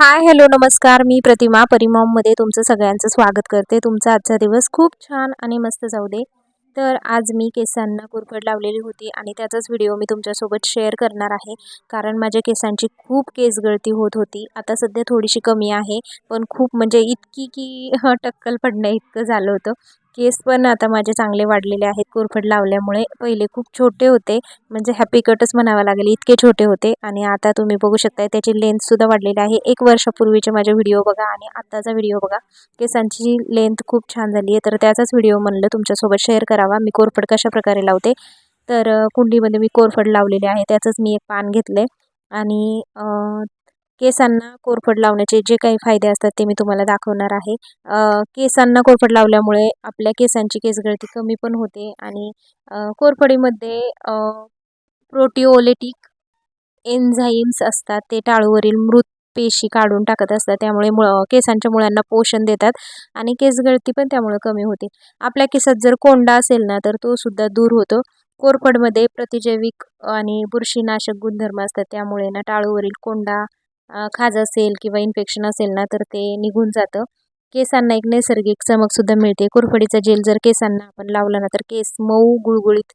Hi hello नमस्कार. मी प्रतिमा परिमॉममध्ये तुमचं सगळ्यांचं स्वागत करते. तुमचा आजचा दिवस खूप छान आणि मस्त जाऊ दे. तर आज मी केसांना कुरफड लावलेली होती आणि त्याचाच व्हिडिओ मी तुमच्यासोबत शेअर करणार आहे. कारण माझ्या केसांची खूप केस गळती होत होती. आता सध्या थोडीशी कमी आहे. पण खूप म्हणजे इतकी की टक्कल पडणं इतकं झालं होतं. केस पण आता माझे चांगले वाढलेले आहेत. कोरफड लावल्यामुळे पहिले खूप छोटे होते. म्हणजे हॅपी कटच म्हणावं लागेल इतके छोटे होते. आणि आता तुम्ही बघू शकता त्याची लेंथसुद्धा वाढलेली आहे. एक वर्षापूर्वीचे माझे व्हिडिओ बघा आणि आत्ताचा व्हिडिओ बघा. केसांची लेंथ खूप छान झाली आहे तर त्याचाच व्हिडिओ म्हणलं तुमच्यासोबत शेअर करावा. मी कोरफड कशा प्रकारे लावते? तर कुंडीमध्ये मी कोरफड लावलेले आहे. त्याचंच मी एक पान घेतलं आणि केसांना कोरफड लावण्याचे जे काही फायदे असतात ते मी तुम्हाला दाखवणार आहे. केसांना कोरफड लावल्यामुळे आपल्या केसांची केसगळती कमी पण होते आणि कोरफडीमध्ये प्रोटिओलेटिक एन्झाईम्स असतात ते टाळूवरील मृत पेशी काढून टाकत असतात त्यामुळे मुळ केसांच्या मुळांना पोषण देतात आणि केसगळती पण त्यामुळे कमी होते. आपल्या केसात जर कोंडा असेल ना तर तो सुद्धा दूर होतो. कोरफडमध्ये प्रतिजैविक आणि बुरशीनाशक गुणधर्म असतात त्यामुळे ना टाळूवरील कोंडा खाज असेल किंवा इन्फेक्शन असेल ना तर ते निघून जातं. केसांना एक नैसर्गिक चमकसुद्धा मिळते. कोरफडीचा जेल जर केसांना आपण लावला ना तर केस मऊ गुळगुळीत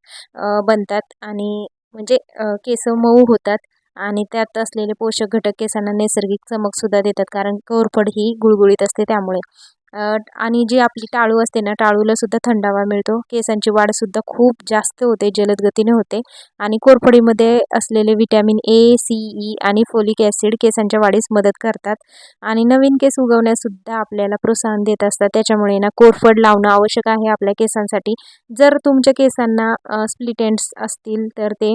बनतात आणि म्हणजे केस मऊ होतात आणि त्यात असलेले पोषक घटक केसांना नैसर्गिक चमकसुद्धा देतात. कारण कोरफड ही गुळगुळीत असते त्यामुळे. आणि जी आपली टाळू असते ना टाळूला सुद्धा थंडावा मिळतो. केसांची वाढसुद्धा खूप जास्त होते जलद गतीने होते. आणि कोरफडीमध्ये असलेले विटॅमिन ए सी ई आणि फोलिक ॲसिड केसांच्या वाढीस मदत करतात. आणि नवीन केस उगवण्यासुद्धा आपल्याला प्रोत्साहन देत असतात. त्याच्यामुळे ना कोरफड लावणं आवश्यक आहे आपल्या केसांसाठी. जर तुमच्या केसांना स्प्लिटेंट्स असतील तर ते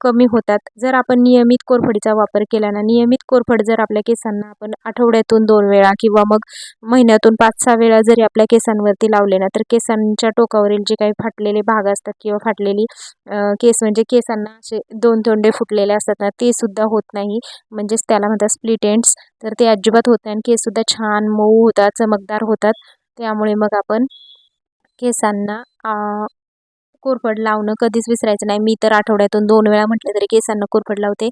कमी होतात. जर आपण नियमित कोरफडीचा वापर केला ना नियमित कोरफड जर आपल्या केसांना आपण आठवड्यातून दोन वेळा किंवा मग महिन्यातून पाच सहा वेळा जरी आपल्या केसांवरती लावले ना तर केसांच्या टोकावरील जे काही फाटलेले भाग असतात किंवा फाटलेली केस म्हणजे केसांना असे दोन तोंडे फुटलेले असतात ना ते सुद्धा होत नाही. म्हणजेच त्याला म्हणतात स्प्लिट एंड्स तर ते अजिबात होत नाही आणि केससुद्धा छान मऊ होतात चमकदार होतात. त्यामुळे मग आपण केसांना कोरफड लावणं कधीच विसरायचं नाही. मी तर आठवड्यातून दोन वेळा म्हटलं तरी केसांना कोरफड लावते.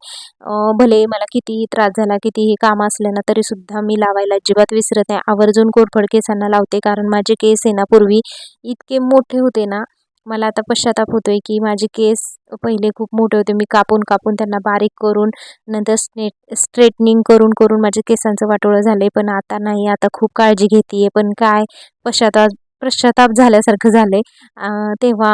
भले मला कितीही त्रास झाला कितीही काम असलं ना तरीसुद्धा मी लावायला अजिबात विसरत नाही. आवर्जून कोरफड केसांना लावते कारण माझे केस आहे ना पूर्वी इतके मोठे होते ना मला आता पश्चाताप होतो आहे की माझे केस पहिले खूप मोठे होते. मी कापून कापून त्यांना बारीक करून नंतर स्ट्रेट स्ट्रेटनिंग करून करून माझ्या केसांचं वाटोळं झालं आहे पण आता नाही आता खूप काळजी घेते आहे पण काय पश्चाताप पश्चाताप झाल्यासारखं झालं आहे तेव्हा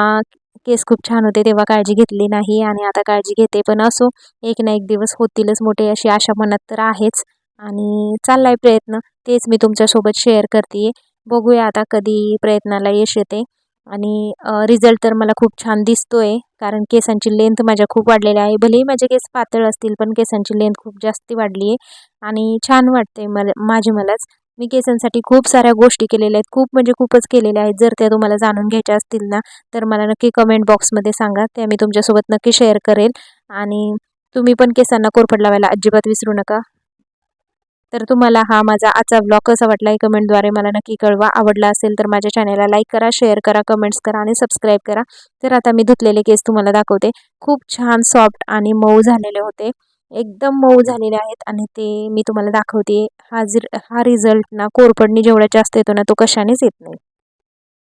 केस खूप छान होते तेव्हा काळजी घेतली नाही आणि आता काळजी घेते. पण असो एक ना एक दिवस होतीलच मोठे अशी आशा मनात तर आहेच. आणि चाललाय आहे प्रयत्न. तेच मी तुमच्यासोबत शेअर करते बघूया आता कधी प्रयत्नाला यश येते. आणि रिझल्ट तर मला खूप छान दिसतो आहे कारण केसांची लेंथ माझ्या खूप वाढलेली आहे. भलेही माझे केस पातळ असतील पण केसांची लेंथ खूप जास्ती वाढली आहे आणि छान वाटते मला माझे मलाच. मी केसांसाठी खूप साऱ्या गोष्टी केलेल्या आहेत. खूप म्हणजे खूपच केलेल्या आहेत. जर त्या तुम्हाला जाणून घ्यायच्या असतील ना तर मला नक्की कमेंट बॉक्समध्ये सांगा. त्या मी तुमच्यासोबत नक्की शेअर करेल. आणि तुम्ही पण केसांना कोरफड लावायला अजिबात विसरू नका. तर तुम्हाला हा माझा आजचा ब्लॉग कसा वाटला आहे कमेंटद्वारे मला नक्की कळवा. आवडला असेल तर माझ्या चॅनलला लाईक करा शेअर करा कमेंट्स करा आणि सबस्क्राईब करा. तर आता मी धुतलेले केस तुम्हाला दाखवते. खूप छान सॉफ्ट आणि मऊ झालेले होते. एकदम मऊ झालेले आहेत आणि ते मी तुम्हाला दाखवते. हा जर हा रिझल्ट ना कोरपडणी जेवढा जास्त येतो ना तो कशानेच येत नाही.